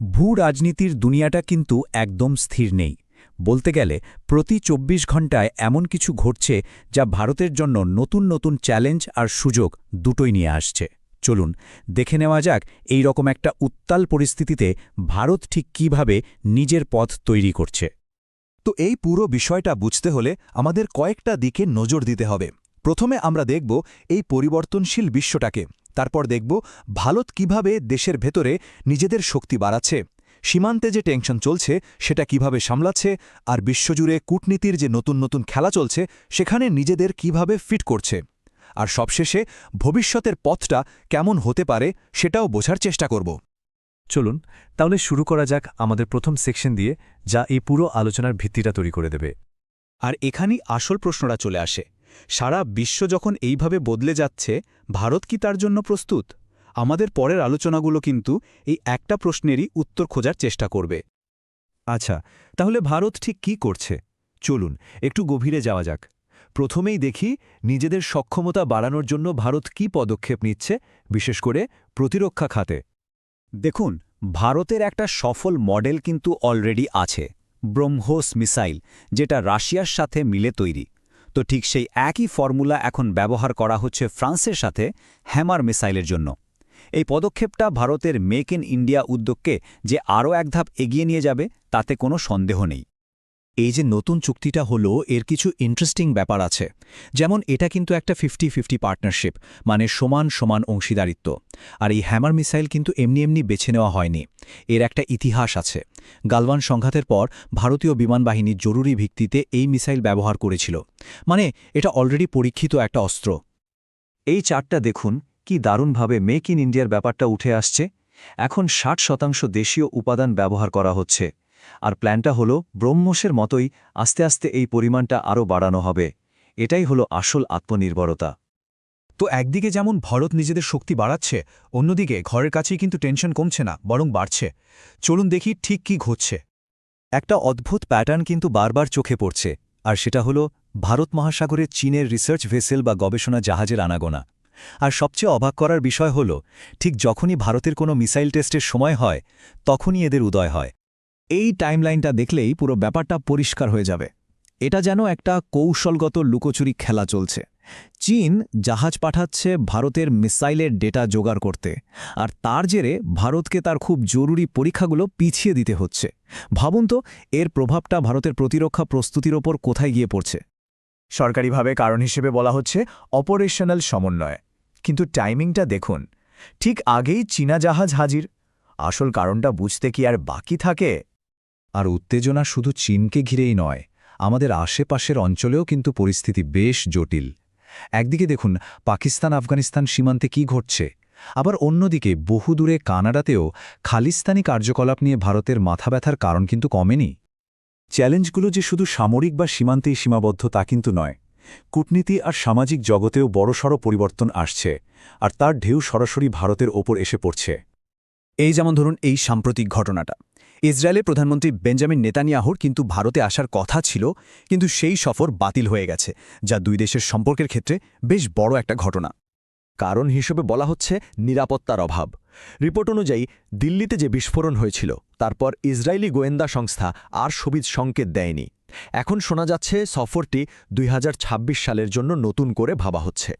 ভূ রাজনীতির দুনিয়াটা কিন্তু একদম স্থির নেই। বলতে গেলে, প্রতি ২৪ ঘন্টায় এমন কিছু ঘটছে যা ভারতের জন্য নতুন নতুন চ্যালেঞ্জ আর সুযোগ দুটোই নিয়ে আসছে। চলুন, দেখে নেওয়া যাক এই রকম একটা উত্তাল পরিস্থিতিতে ভারত ঠিক কীভাবে নিজের পথ তৈরি করছে। তো এই পুরো বিষয়টা বুঝতে হলে আমাদের কয়েকটা দিকে নজর দিতে হবে। প্রথমে আমরা দেখব এই পরিবর্তনশীল বিশ্বটাকে। তারপর দেখব ভারত কীভাবে দেশের ভেতরে নিজেদের শক্তি বাড়াচ্ছে, সীমান্তে যে টেনশন চলছে সেটা কীভাবে সামলাচ্ছে, আর বিশ্বজুড়ে কূটনীতির যে নতুন নতুন খেলা চলছে সেখানে নিজেদের কীভাবে ফিট করছে, আর সবশেষে ভবিষ্যতের পথটা কেমন হতে পারে সেটাও বোঝার চেষ্টা করব। চলুন, তাহলে শুরু করা যাক আমাদের প্রথম সেকশন দিয়ে, যা এই পুরো আলোচনার ভিত্তিটা তৈরি করে দেবে। আর এখানেই আসল প্রশ্নটা চলে আসে সারা বিশ্ব যখন এইভাবে বদলে যাচ্ছে, ভারত কি তার জন্য প্রস্তুত? আমাদের পরের আলোচনাগুলো কিন্তু এই একটা প্রশ্নেরই উত্তর খোঁজার চেষ্টা করবে। আচ্ছা তাহলে ভারত ঠিক কি করছে? চলুন, একটু গভীরে যাওয়া যাক। প্রথমেই দেখি নিজেদের সক্ষমতা বাড়ানোর জন্য ভারত কি পদক্ষেপ নিচ্ছে, বিশেষ করে প্রতিরক্ষা খাতে। দেখুন, ভারতের একটা সফল মডেল কিন্তু অলরেডি আছে, ব্রহ্মোস মিসাইল, যেটা রাশিয়ার সাথে মিলে তৈরি। তো ঠিক সেই একই ফর্মুলা এখন ব্যবহার করা হচ্ছে ফ্রান্সের সাথে হ্যামার মিসাইলের জন্য। এই পদক্ষেপটা ভারতের মেক ইন ইন্ডিয়া উদ্যোগকে যে আরও এক ধাপ এগিয়ে নিয়ে যাবে, তাতে কোনো সন্দেহ নেই। এই যে নতুন চুক্তিটা হলো, এর কিছু ইন্টারেস্টিং ব্যাপার আছে। যেমন এটা কিন্তু একটা ফিফটি ফিফটি পার্টনারশিপ মানে সমান সমান অংশীদারিত্ব। আর এই হ্যামার মিসাইল কিন্তু এমনি এমনি বেছে নেওয়া হয়নি। এর একটা ইতিহাস আছে। গালওয়ান সংঘাতের পর ভারতীয় বিমান বাহিনী জরুরি ভিত্তিতে এই মিসাইল ব্যবহার করেছিল। মানে এটা অলরেডি পরীক্ষিত একটা অস্ত্র। এই চারটা দেখুন, কি দারুণভাবে মেক ইন ইন্ডিয়ার ব্যাপারটা উঠে আসছে। এখন ষাট শতাংশ দেশীয় উপাদান ব্যবহার করা হচ্ছে। আর প্ল্যানটা হলো ব্রহ্মসের মতোই আস্তে আস্তে এই পরিমাণটা আরও বাড়ানো হবে। এটাই হলো আসল আত্মনির্ভরতা। তো একদিকে যেমন ভারত নিজেদের শক্তি বাড়াচ্ছে, অন্যদিকে ঘরের কাছেই কিন্তু টেনশন কমছে না, বরং বাড়ছে। চলুন দেখি ঠিক কি ঘটছে। একটা অদ্ভুত প্যাটার্ন কিন্তু বারবার চোখে পড়ছে, আর সেটা হলো ভারত মহাসাগরে চীনের রিসার্চ ভেসেল বা গবেষণা জাহাজের আনাগোনা। আর সবচেয়ে অবাক করার বিষয় হল, ঠিক যখনই ভারতের কোনো মিসাইল টেস্টের সময় হয়, তখনই এদের উদয় হয়। এই টাইমলাইনটা দেখলেই পুরো ব্যাপারটা পরিষ্কার হয়ে যাবে। এটা যেন একটা কৌশলগত লুকোচুরি খেলা চলছে। চীন জাহাজ পাঠাচ্ছে ভারতের মিসাইলের ডেটা জোগাড় করতে, আর তার জেরে ভারতকে তার খুব জরুরি পরীক্ষাগুলো পিছিয়ে দিতে হচ্ছে। ভাবুন তো, এর প্রভাবটা ভারতের প্রতিরক্ষা প্রস্তুতির ওপর কোথায় গিয়ে পড়ছে। সরকারিভাবে কারণ হিসেবে বলা হচ্ছে অপারেশনাল সমন্বয়। কিন্তু টাইমিংটা দেখুন, ঠিক আগেই চীনা জাহাজ হাজির। আসল কারণটা বুঝতে কি আর বাকি থাকে? আর উত্তেজনা শুধু চীনকে ঘিরেই নয়, আমাদের আশেপাশের অঞ্চলেও কিন্তু পরিস্থিতি বেশ জটিল। একদিকে দেখুন, পাকিস্তান আফগানিস্তান সীমান্তে কি ঘটছে। আবার অন্যদিকে বহুদূরে কানাডাতেও খালিস্তানি কার্যকলাপ নিয়ে ভারতের মাথা ব্যথার কারণ কিন্তু কমেনি। চ্যালেঞ্জগুলো যে শুধু সামরিক বা সীমান্তেই সীমাবদ্ধ তা কিন্তু নয়। কূটনীতি আর সামাজিক জগতেও বড়সড় পরিবর্তন আসছে, আর তার ঢেউ সরাসরি ভারতের ওপর এসে পড়ছে। এই যেমন ধরুন এই সাম্প্রতিক ঘটনাটা। ইসরায়েলের প্রধানমন্ত্রী বেঞ্জামিন নেতানিয়াহুর কিন্তু ভারতে আসার কথা ছিল, কিন্তু সেই সফর বাতিল হয়ে গেছে, যা দুই দেশের সম্পর্কের ক্ষেত্রে বেশ বড় একটা ঘটনা। কারণ হিসেবে বলা হচ্ছে, নিরাপত্তার অভাব। রিপোর্ট অনুযায়ী, দিল্লিতে যে বিস্ফোরণ হয়েছিল, তারপর ইসরায়েলি গোয়েন্দা সংস্থা আর সবিজ সংকেত দেয়নি। এখন শোনা যাচ্ছে, সফরটি দুই হাজার ছাব্বিশ সালের জন্য নতুন করে ভাবা হচ্ছে।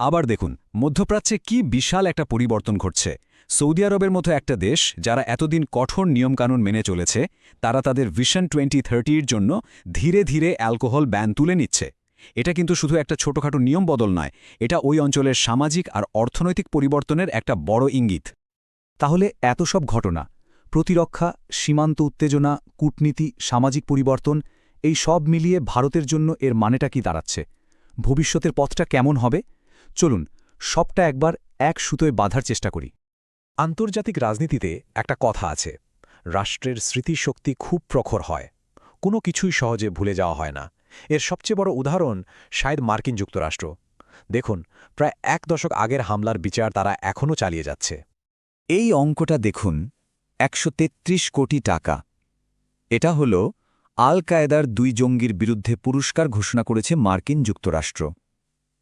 আবার দেখুন, মধ্যপ্রাচ্যে কি বিশাল একটা পরিবর্তন ঘটছে। সৌদি আরবের মতো একটা দেশ যারা এতদিন কঠোর নিয়মকানুন মেনে চলেছে, তারা তাদের ভিশন টোয়েন্টি থার্টির জন্য ধীরে ধীরে অ্যালকোহল ব্যান তুলে নিচ্ছে। এটা কিন্তু শুধু একটা ছোটখাটো নিয়ম বদল নয়, এটা ওই অঞ্চলের সামাজিক আর অর্থনৈতিক পরিবর্তনের একটা বড় ইঙ্গিত। তাহলে এত সব ঘটনা, প্রতিরক্ষা, সীমান্ত উত্তেজনা, কূটনীতি, সামাজিক পরিবর্তন, এই সব মিলিয়ে ভারতের জন্য এর মানেটা কি দাঁড়াচ্ছে? ভবিষ্যতের পথটা কেমন হবে? চলুন, সবটা একবার এক সুতোয় বাঁধার চেষ্টা করি। আন্তর্জাতিক রাজনীতিতে একটা কথা আছে। রাষ্ট্রের স্মৃতিশক্তি খুব প্রখর হয়। কোনো কিছুই সহজে ভুলে যাওয়া হয় না। এর সবচেয়ে বড় উদাহরণ শায়দ মার্কিন যুক্তরাষ্ট্র। দেখুন, প্রায় এক দশক আগের হামলার বিচার তারা এখনও চালিয়ে যাচ্ছে। এই অঙ্কটা দেখুন, একশো তেত্রিশ কোটি টাকা। এটা হল আল কায়েদার দুই জঙ্গির বিরুদ্ধে পুরস্কার ঘোষণা করেছে মার্কিন যুক্তরাষ্ট্র,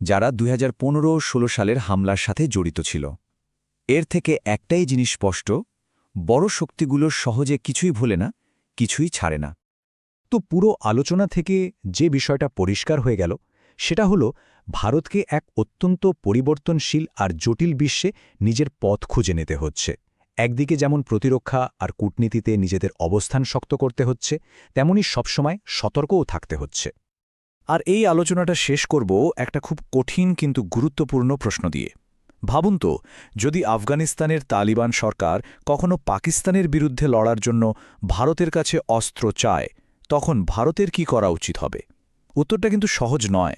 যারা দুই হাজার সালের হামলার সাথে জড়িত ছিল। এর থেকে একটাই জিনিস স্পষ্ট, বড় শক্তিগুলো সহজে কিছুই ভোলে না, কিছুই ছাড়ে না। তো পুরো আলোচনা থেকে যে বিষয়টা পরিষ্কার হয়ে গেল, সেটা হলো ভারতকে এক অত্যন্ত পরিবর্তনশীল আর জটিল বিশ্বে নিজের পথ খুঁজে নিতে হচ্ছে। একদিকে যেমন প্রতিরক্ষা আর কূটনীতিতে নিজেদের অবস্থান শক্ত করতে হচ্ছে, তেমনি সবসময় সতর্কও থাকতে হচ্ছে। আর এই আলোচনাটা শেষ করব একটা খুব কঠিন কিন্তু গুরুত্বপূর্ণ প্রশ্ন দিয়ে। ভাবুন তো, যদি আফগানিস্তানের তালিবান সরকার কখনো পাকিস্তানের বিরুদ্ধে লড়ার জন্য ভারতের কাছে অস্ত্র চায়, তখন ভারতের কি করা উচিত হবে? উত্তরটা কিন্তু সহজ নয়।